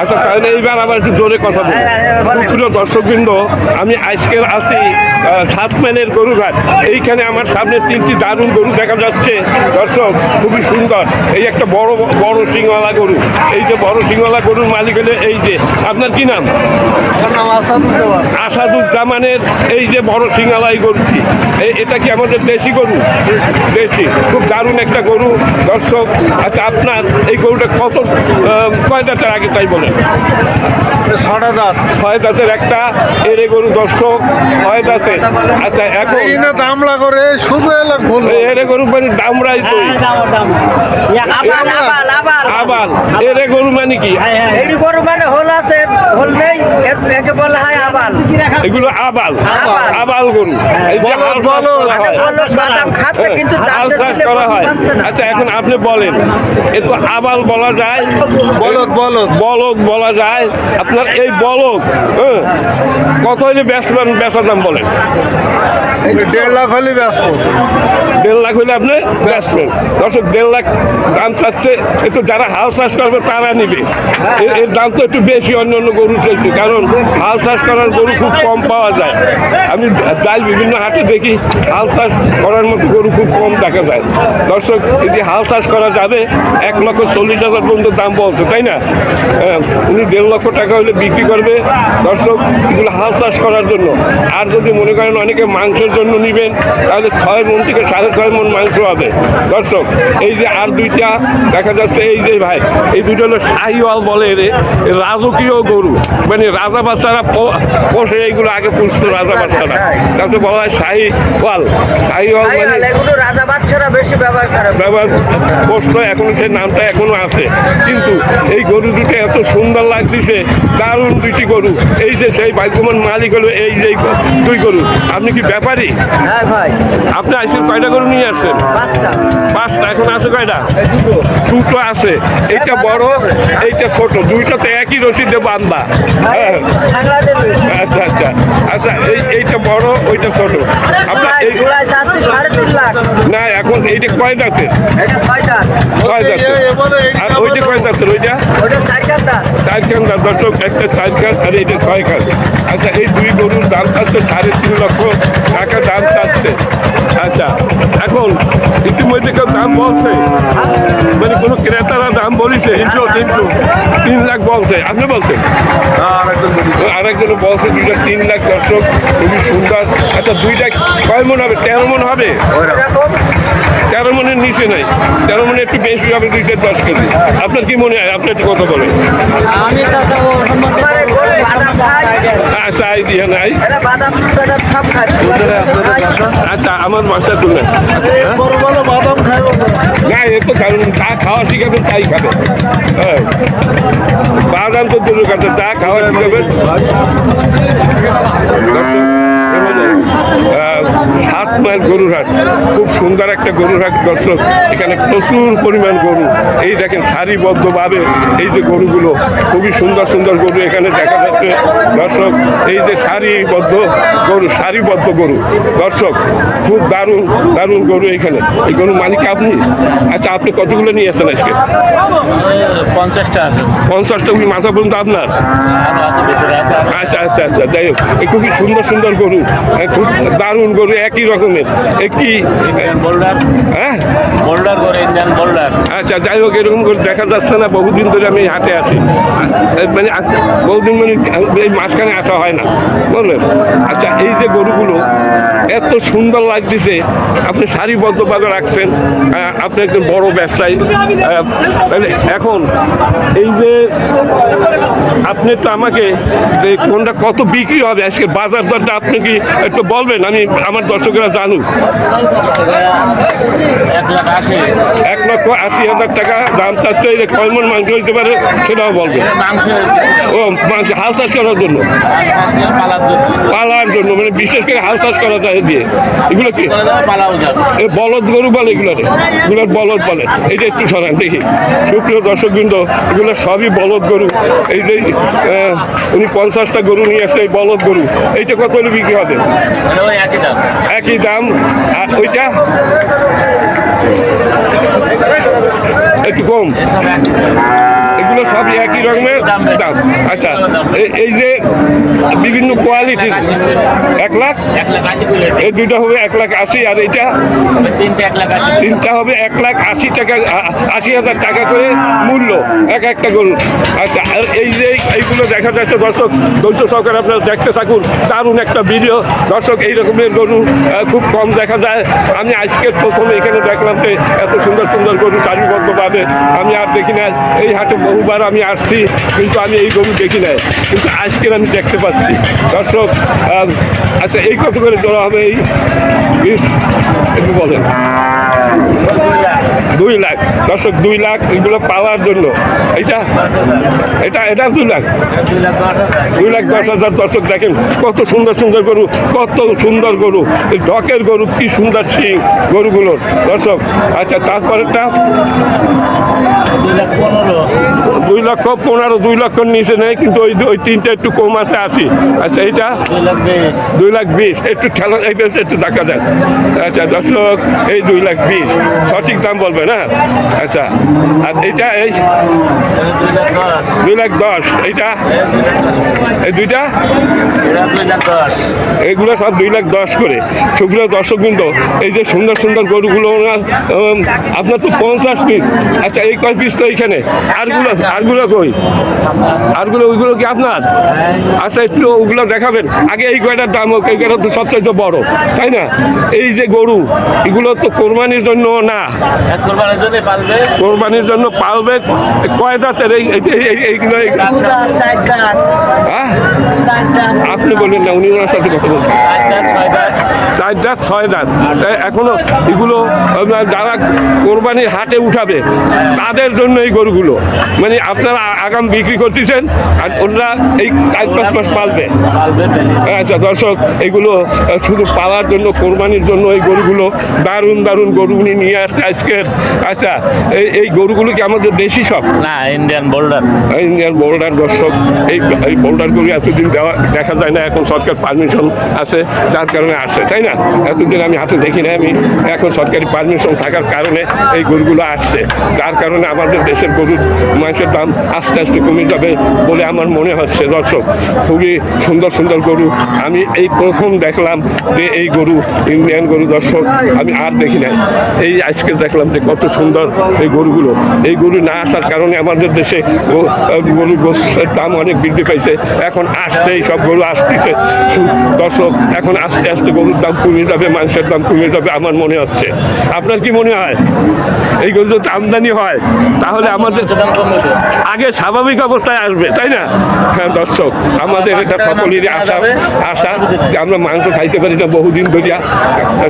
আচ্ছা তাহলে এইবার আবার একটু জোরে কথা বলি। সুপ্রিয় দর্শকবৃন্দ আমি আজকের আছি আহ, সাত মাইলের গরুঘাট এইখানে আমার সামনে তিনটি দারুণ গরু দেখা যাচ্ছে। দর্শক খুবই সুন্দর। এই একটা বড় বড় সিংওয়ালা গরু। এই যে বড় সিংওয়ালা গরুর মালিক হলে এই যে আপনার কি নাম? আসাদুজ্জামানের এই যে বড় সিংহালাই গরুটি। এটা কি আমাদের দেশি গরু? দেশি। খুব দারুণ একটা গরু। দর্শক আচ্ছা আপনার এই গরুটা কত কয় দাঁতের আগে তাই বলে? ছটা দাঁত। ছয় দাঁতের একটা এরে গরু দর্শক ছয় দাঁতের আচ্ছা এখন এই দামলা করে শুধু এলাক ভুল এরে গরু মানে দামরাই তো। আবাল আবাল আবাল। এরে গরু মানে কি? এটি গরু মানে হোল আছে হোল নেই একে বলা হয় আবাল। এগুলো আবাল। আবাল। গরু। হয়। কিন্তু হয়। আচ্ছা এখন আপনি বলেন এ তো আবাল বলা যায়। বলদ বলদ। বলক বলা যায়। আপনার এই বলক হ্যাঁ, কত হইলে বেচবেন বেচার দাম বলেন? দেড় লাখ হলে ব্যস্ত দেড় লাখ হইলে আপনি বেচবেন। দর্শক দেড় লাখ দাম চাচ্ছে একটু যারা হাল চাষ করবে তারা নিবে। এর- এর দাম তো একটু বেশি অন্য অন্য গরু চাইছে কারণ হাল চাষ করার গরু খুব কম পাওয়া যায়। আমি যাই বিভিন্ন হাটে দেখি হাল চাষ করার মতো গরু খুব কম দেখা যায়। দর্শক যদি হাল চাষ করা যাবে এক লক্ষ চল্লিশ হাজার পর্যন্ত দাম বলছে তাই না? হ্যাঁ, উনি দেড় লক্ষ টাকা হলে বিক্রি করবে দর্শক এগুলো হাল চাষ করার জন্য। আর যদি মনে করেন অনেকে মাংসের জন্য নেবেন তাহলে ছয় মন থেকে সাড়ে ছয় মন মাংস হবে। দর্শক এই যে আর দুইটা দেখা যাচ্ছে এই যে ভাই এই দুটো হলো শাহিওয়াল বলে রে রাজকীয় গরু। মানে রাজা বাচ্চারা পোষে এইগুলো আগে পুষতো রাজা বাচ্চারা। তাতে বলা হয় শাহিওয়াল। শাহিওয়াল মানে রাজা বাচ্চারা বেশি ব্যবহার করে। ব্যবহার পোস্ট এখনও সেই নামটা এখনও আছে। কিন্তু এই গরু দুটো এত সুন্দর লাগতেছে দারুণ দুইটি গরু। এই যে সেই ভাগ্যমান মালিক হলো এই যে দুই গরু। আপনি কি ব্যাপারী? হ্যাঁ ভাই। আপনি আইসেন কয়টা গরু নিয়ে আসছেন? পাঁচটা। এখন আছে কয়টা? দুটো। আছে। এইটা বড় এইটা ছোট। দুইটা তো একই রশিদে বান্ধা হ্যাঁ। আচ্ছা আচ্ছা। আচ্ছা এই এইটা বড় ওইটা ছোট। আপনার এই না এখন এইটা কয় দাঁতের? এটা ছয় দাঁত। ছয় দাঁতের। এবারে আর ওইটা কয় দাঁতের ওইটা? চার কান দাঁত চার খান দাঁত দর্শক একটা চার খান আর এইটা ছয় খান আচ্ছা এই দুই গরুর দাম চাচ্ছে সাড়ে তিন লক্ষ টাকা দাম চাচ্ছে। আচ্ছা এখন ইতিমধ্যে কেউ দাম বলছে। মানে কোনো ক্রেতারা দাম বলিছে। তিনশো তিনশো। তিন লাখ বলছে। আপনি বলছেন? আরেকজন বলছে দুইটা তিন লাখ দর্শক খুবই সুন্দর। আচ্ছা দুইটা কয় মন হবে? তেরো মন হবে? তেরো মনের নিচে নাই। তেরো মনে একটু বেশি হবে দুইটা দশ কেজি আপনার কি মনে হয়? আপনি একটু কথা বলেন। আচ্ছা নাই। সব খায় খায়। আচ্ছা আমার বাসা বাদাম খাইব না এ তো কারণ যা খাওয়া শিখাবেন তাই খাবে। হ্যাঁ বাদাম তো দূরের কাছে যা খাওয়া শিখাবেন। সাত মাইল গরুর হাট খুব সুন্দর একটা গরুর হাট দর্শক। এখানে প্রচুর পরিমাণ গরু। এই দেখেন সারিবদ্ধভাবে এই যে গরুগুলো খুবই সুন্দর সুন্দর গরু এখানে দেখা যাচ্ছে। দর্শক এই যে সারিবদ্ধ গরু সারিবদ্ধ গরু। দর্শক খুব দারুণ দারুণ গরু এখানে। এই গরু মালিক আপনি? আচ্ছা আপনি কতগুলো নিয়ে আসেন আজকে? পঞ্চাশটা আছে। পঞ্চাশটা মাথা পর্যন্ত আপনার? আরও। আচ্ছা আচ্ছা আচ্ছা যাই হোক। এই খুবই সুন্দর সুন্দর গরু। হ্যাঁ, খুব দারুণ গরু একই রকমের একটি হ্যাঁ? বোল্ডার করে ইন্ডিয়ান বোল্ডার আচ্ছা যাই হোক এরকম করে দেখা যাচ্ছে না বহুদিন ধরে আমি হাটে আছি। মানে বহুদিন মানে এই মাঝখানে আসা হয় না বুঝলেন আচ্ছা এই যে গরুগুলো এত সুন্দর লাগতেছে আপনি সারিবদ্ধভাবে রাখছেন আপনি একজন বড় ব্যবসায়ী মানে এখন এই যে আপনি তো আমাকে যে কোনটা কত বিক্রি হবে? আজকে বাজার দরটা আপনি কি একটু বলবেন? আমি আমার দর্শকেরা জানুক। এক লক্ষ আশি হাজার টাকা দাম চাচ্ছে এই যে কয় মন মাংস হইতে পারে সেটাও বলবে। ও মাংস হাল চাষ করার জন্য? পালার জন্য। মানে বিশেষ করে হাল চাষ করা যায় দিয়ে এগুলো কি? বলদ গরু বলে এগুলোর এগুলোর বলদ বলে। এটা একটু সরান দেখি। সুপ্রিয় দর্শক বৃন্দ এগুলো সবই বলদ গরু। এই যে উনি পঞ্চাশটা গরু নিয়ে আসছে এই বলদ গরু। এইটা কত হলে বিক্রি হবে? একই দাম। আর ওইটা? একটু কম। এগুলো সব একই রকমের দাম। আচ্ছা এই যে বিভিন্ন কোয়ালিটির এক লাখ? এই দুইটা হবে এক লাখ আশি, আর এইটা? তিনটা হবে এক লাখ আশি টাকা আশি হাজার টাকা করে মূল্য, এক একটা গরু। আচ্ছা আর এই যে এইগুলো দেখা যাচ্ছে, দর্শক, ধৈর্য সহকারে আপনারা দেখতে থাকুন। দারুণ একটা ভিডিও দর্শক, এই রকমের গরু খুব কম দেখা যায়। আমি আজকে প্রথমে এখানে দেখলাম যে এত সুন্দর সুন্দর গরু সারিবদ্ধভাবে আমি আর দেখি না, এই হাটে বহুবার আমি আসছি, কিন্তু আমি এই গরু দেখি নাই। কিন্তু আজকের আমি দেখতে পাচ্ছি। দর্শক আচ্ছা এই কত করে জোড়া হবে এই? একটু বলেন। দুই লাখ। দর্শক, দুই লাখ এগুলো পাওয়ার জন্য। এটা এটা এটা দুই লাখ? দুই লাখ দশ হাজার। দর্শক, দেখেন, কত সুন্দর সুন্দর গরু, কত সুন্দর গরু। এই ডকের গরু, কি সুন্দর সিং গরুগুলোর। দর্শক আচ্ছা তারপরেরটা দুই লাখ পনেরো দুই লক্ষ পনেরো দুই লক্ষর নিচে নেই কিন্তু ওই ওই তিনটা একটু কম আছে আশি। আচ্ছা এটা দুই লাখ বিশ। একটু ঠেলা একটু দেখা দেন আচ্ছা দর্শক এই দুই লাখ বিশ। সঠিক দাম বলবেন হ্যাঁ? আচ্ছা আর এইটা এই? দুই লাখ দশ। এইটা? এই দুইটা? এগুলো সব দুই লাখ দশ করে। সেগুলো দর্শক কিন্তু এই যে সুন্দর সুন্দর গরুগুলো আপনার তো পঞ্চাশ পিস আচ্ছা এই কয় পিস তো এইখানে? আরগুলো আরগুলো কই? আরগুলো ওইগুলো কি আপনার? আচ্ছা একটু ওগুলো দেখাবেন। আগে এই কয়টার দাম? হোক এই কয়টা তো সবচাইতে বড় তাই না? এই যে গরু এগুলো তো কোরবানির জন্য না। এক জন্য পালবে। কোরবানির জন্য পালবে? কয় জাতের? এই এইগুলো হ্যাঁ? আপনি বলবেন না উনি ওনার সাথে কথা বলছেন। চার দাঁত ছয় দাঁত এখনও এগুলো আপনার যারা কোরবানির হাটে উঠাবে তাদের জন্য এই গরুগুলো। মানে আপনারা আগাম বিক্রি করতেছেন আর ওনারা এই চার পাঁচ মাস পালবে। পালবে আচ্ছা দর্শক এগুলো শুধু পালার জন্য কোরবানির জন্য এই গরুগুলো দারুণ দারুণ গরু উনি নিয়ে আসছে আজকের। আচ্ছা এই এই গরুগুলো কি আমাদের দেশি সব? না ইন্ডিয়ান বোল্ডার ইন্ডিয়ান বোল্ডার দর্শক এই এই বোল্ডার বোল্ডারগুলি এতদিন দেওয়া দেখা যায় না এখন সরকার পারমিশন আছে যার কারণে আসে তাই না? এতদিন আমি হাতে দেখি না আমি এখন সরকারি পারমিশন থাকার কারণে এই গরুগুলো আসছে। যার কারণে আমাদের দেশের গরুর মাংসের দাম আস্তে আস্তে কমে যাবে বলে আমার মনে হচ্ছে। দর্শক, খুবই সুন্দর সুন্দর গরু। আমি এই প্রথম দেখলাম যে এই গরু, ইন্ডিয়ান গরু। দর্শক, আমি আর দেখি নাই। এই আজকে দেখলাম যে কত সুন্দর এই গরুগুলো। এই গরু না আসার কারণে আমাদের দেশে গরু গোস্তের দাম অনেক বৃদ্ধি পাইছে। এখন এই সব গরু আসতেছে। দর্শক, এখন আস্তে আস্তে গরুর দাম কমে যাবে, মাংসের দাম কমে যাবে আমার মনে হচ্ছে। আপনার কি মনে হয়? এই গরু যদি আমদানি হয়, তাহলে আমাদের আগে স্বাভাবিক অবস্থায় আসবে তাই না? হ্যাঁ দর্শক আমাদের এটা সকলেরই আশা আশা যে আমরা মাংস খাইতে পারি না বহুদিন ধরিয়া।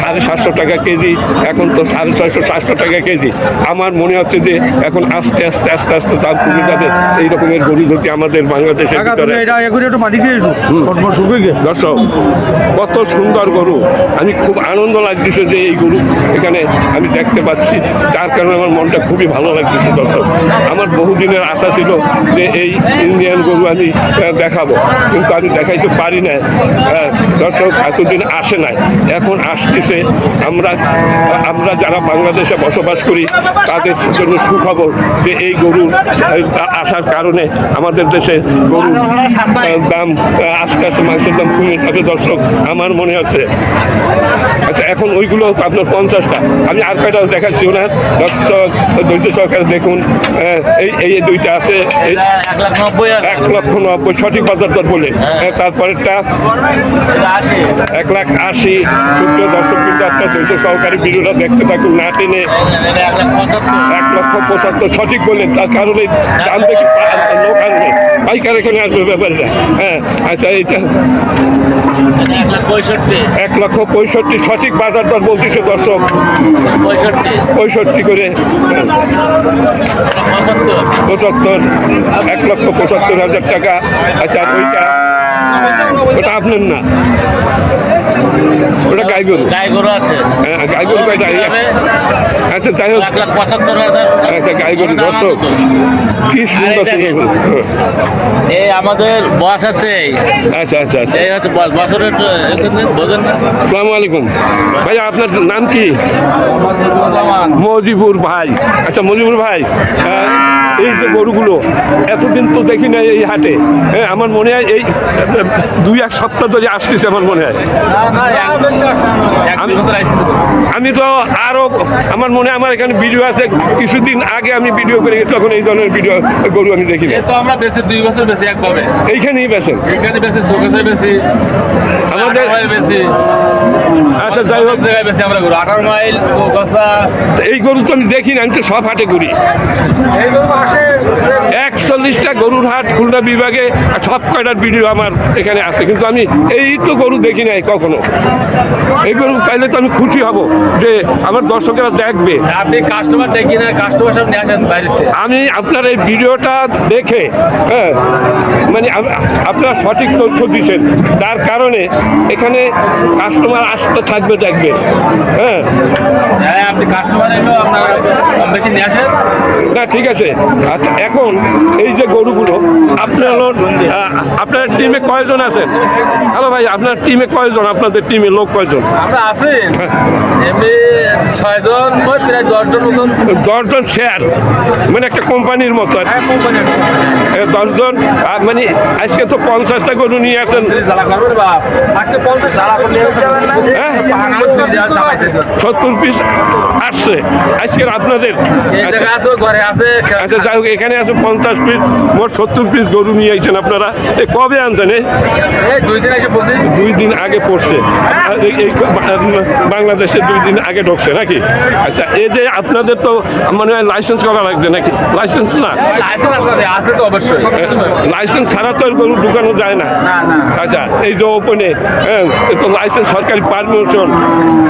সাড়ে সাতশো টাকা কেজি এখন তো সাড়ে ছয়শো সাতশো টাকা কেজি। আমার মনে হচ্ছে যে এখন আস্তে আস্তে আস্তে আস্তে দাম কমে যাবে। এই রকমের গরু আমাদের বাংলাদেশের ভিতরে। দর্শক কত সুন্দর গরু। আমি খুব আনন্দ লাগতেছে যে এই গরু এখানে আমি দেখতে পাচ্ছি। যার কারণে আমার মনটা খুবই ভালো লাগতেছে দর্শক। আমার বহুদিনের আশা ছিল যে এই ইন্ডিয়ান গরু আমি দেখাবো। কিন্তু আমি দেখাইতে পারি না আহ, দর্শক এতদিন আসে নাই। এখন আসতেছে। আমরা আমরা যারা বাংলাদেশে বসবাস করি তাদের জন্য সুখবর যে এই আহ, আসার কারণে আমাদের দেশে গরুর দাম আস্তে আস্তে মাংসের দাম কমে যাবে দর্শক আমার মনে হচ্ছে আচ্ছা এখন ওইগুলো আপনার পঞ্চাশটা। আমি আর কয়টা দেখাচ্ছি ওনার দর্শক ধৈর্য সহকারে দেখুন এই এই দুইটা আছে। এক লাখ নব্বই এক লক্ষ নব্বই সঠিক বাজার দর বলে। আহ, তারপরেরটা? এক লাখ আশি সুপ্রিয় দর্শক কিন্তু আপনার ধৈর্য সহকারী ভিডিওটা দেখতে থাকুন না টেনে। এক লক্ষ পঁচাত্তর সঠিক বললেন তার কারণে দাম দেখি লোক পাইকার এখানে আসবে ব্যাপারীরা হ্যাঁ আচ্ছা এটা এটা এক লক্ষ পঁয়ষট্টি সঠিক বাজার দর বলতেছে দর্শক। পঁয়ষট্টি। করে এটা পঁচাত্তর। এক লক্ষ পঁচাত্তর হাজার টাকা। আচ্ছা ওইটা ওটা আপনার না? ওটা গাই গরু। গাই গরু আছে। হ্যাঁ, গাই গরু কয়টা? আচ্ছা যাই হোক। লাখ পঁচাত্তর হাজার। আচ্ছা গাই গরু দর্শক কি সুন্দর এই আমাদের বস আছে। আচ্ছা আচ্ছা আচ্ছা। এই হচ্ছে বস। এখানে বোঝেন আসসালামু আলাইকুম। ভাই আপনার নাম কি? মজিবুর ভাই। আচ্ছা মজিবুর ভাই। এই যে গরুগুলো এতদিন তো দেখি না এই হাটে। হ্যাঁ আমার মনে হয় এই দুই এক সপ্তাহ ধরে আসতেছে আমার মনে হয়। আমি আমি তো আরও আমার মনে আমার এখানে ভিডিও আছে কিছুদিন আগে আমি ভিডিও করে গেছি তখন এই ধরনের ভিডিও গরু আমি দেখি তো আমরা বেশি দুই বছর বেশি একভাবে। এইখানেই বেছেন এখানে বেশি চোখেছে বেশি আমাদের বেশি আচ্ছা যাই হোক। জায়গায় বেশি আমরা ঘুরি আঠারো মাইল এই গরু তো আমি দেখি না আমি তো সব হাটে ঘুরি। এই গরু একচল্লিশটা গরুর হাট খুলনা বিভাগে সব কয়টার ভিডিও আমার এখানে আছে। কিন্তু আমি এই তো গরু দেখি নাই কখনো। এই গরু পাইলে তো আমি খুশি হব যে আমার দর্শকেরা দেখবে। আপনি কাস্টমার দেখি না কাস্টমার সব নিয়ে আসেন আমি আপনার এই ভিডিওটা দেখে হ্যাঁ মানে আপনার সঠিক তথ্য দিচ্ছেন তার কারণে এখানে কাস্টমার আসতে থাকবে দেখবে। হ্যাঁ। হ্যাঁ আপনি কাস্টমার এলো আপনার বেশি নিয়ে আসেন। না ঠিক আছে। আচ্ছা এখন এই যে গরুগুলো আপনার আপনার টিমে কয়জন আছেন? হ্যালো ভাই আপনার টিমে কয়জন আপনাদের টিমে লোক কয়জন? আমরা আছি। এমনি ছয়জন প্রায় দশজন মতন। দশজন শেয়ার মানে একটা কোম্পানির মতো আর। হ্যাঁ দশজন মানে আজকে তো পঞ্চাশটা গরু নিয়ে আসেন। আজকে হ্যাঁ? সত্তর পিস আসছে। আজকের আপনাদের? আছে ঘরে আছে আচ্ছা যাই হোক এখানে আছে পঞ্চাশ পিস মোট সত্তর পিস গরু নিয়ে আইছেন আপনারা। এ কবে আনছেন? দুই দিন আগে পড়ছে এই- বাংলাদেশে দুই দিন আগে ঢুকছে নাকি? আচ্ছা এই যে আপনাদের তো মনে লাইসেন্স করা লাগবে নাকি? লাইসেন্স না? লাইসেন্স আছে তো অবশ্যই। লাইসেন্স ছাড়া তো গরু ঢুকানো যায় না। আচ্ছা এই যে ওপেনে হ্যাঁ তো লাইসেন্স সরকারি পারমিশন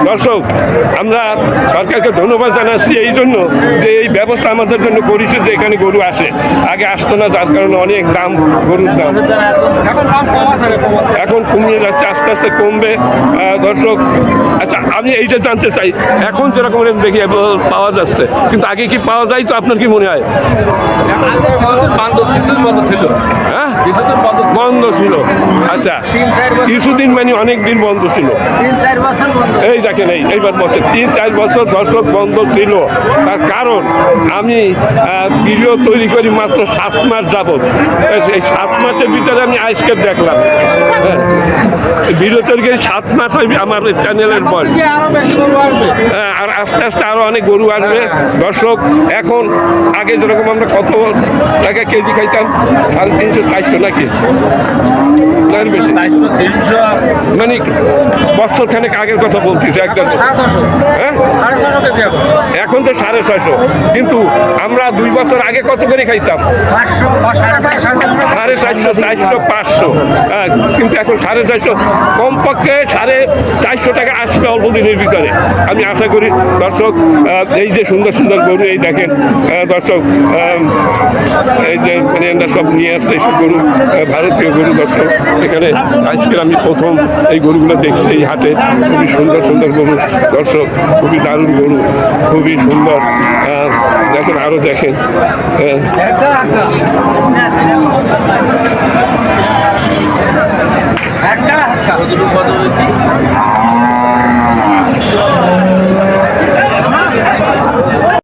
দর্শক আমরা সরকারকে ধন্যবাদ জানাচ্ছি এই জন্য যে এই ব্যবস্থা আমাদের জন্য করেছে যে এখানে গরু আসে আগে আসতো না, যার কারণে অনেক দাম গরুর দাম। এখন কমিয়ে যাচ্ছে, আস্তে আস্তে কমবে। দর্শক আচ্ছা আমি এইটা জানতে চাই। এখন যেরকম দেখি পাওয়া যাচ্ছে। কিন্তু আগে কি পাওয়া যায় তো আপনার কি মনে হয়? হ্যাঁ? বন্ধ ছিল। আচ্ছা কিছুদিন মানে অনেক দিন বন্ধ ছিল। এই দেখেন, এই, এইবার বছর তিন, চার বছর দর্শক বন্ধ ছিল। তার কারণ, আমি ভিডিও তৈরি করি মাত্র সাত মাস যাবৎ। এই সাত মাসের ভিতরে আমি আজকে দেখলাম। হ্যাঁ। ভিডিও তৈরি করি সাত মাস আমার চ্যানেলের বয়স আসবে। হ্যাঁ, আর আস্তে আস্তে আরও অনেক গরু আসবে। দর্শক এখন আগে যেরকম আমরা কত টাকা কেজি খাইতাম সাড়ে তিনশো চারশো নাকি? না বেশি। মানে বছর খানেক আগের কথা বলতেছি একদম। হ্যাঁ? এখন তো সাড়ে ছয়শো। কিন্তু আমরা দুই বছর আগে কত করে খাইতাম? সাড়ে চারশো চারশো পাঁচশো। হ্যাঁ, কিন্তু এখন সাড়ে চারশো কমপক্ষে সাড়ে চারশো টাকা আসবে অল্প দিনের ভিতরে। আমি আশা করি দর্শক এই যে সুন্দর সুন্দর গরু এই দেখেন দর্শক এই যে মানে সব নিয়ে আসছে গরু ভারতীয় গরু দর্শক। এখানে আজকের আমি প্রথম এই গরুগুলো দেখছি এই হাটে। খুবই সুন্দর সুন্দর গরু। দর্শক, খুবই দারুণ গরু। খুবই সুন্দর। দেখেন আরও দেখেন। হ্যাঁ।